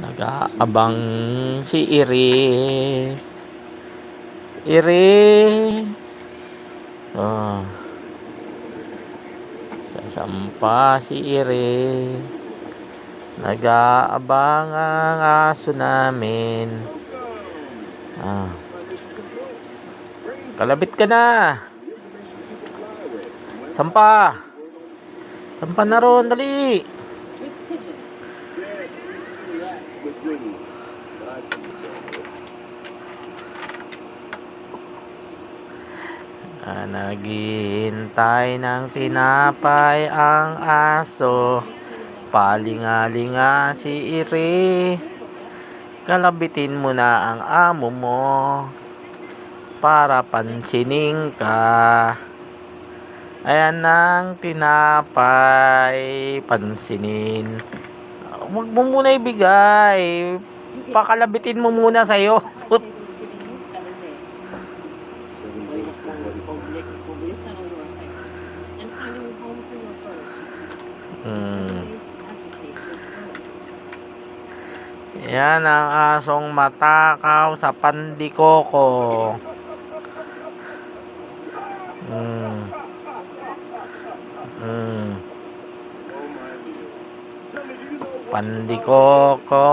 Nag-aabang si Iri. Iri. Oh. Sasampa si Iri. Nag-aabang ang aso namin. Ah. Kalabit ka na. Sampa. Sampa na ron, dali. Ah, naghihintay ng tinapay ang aso. Palingalinga si Iri. Kalabitin mo na ang amo mo para pansinin ka. Ayan ang tinapay, pansinin. Huwag mo muna ibigay. Pakalabitin mo muna sa'yo. Hmm. Yan ang asong matakaw sa pandikoko. Hmm. Hmm. Pandikoko.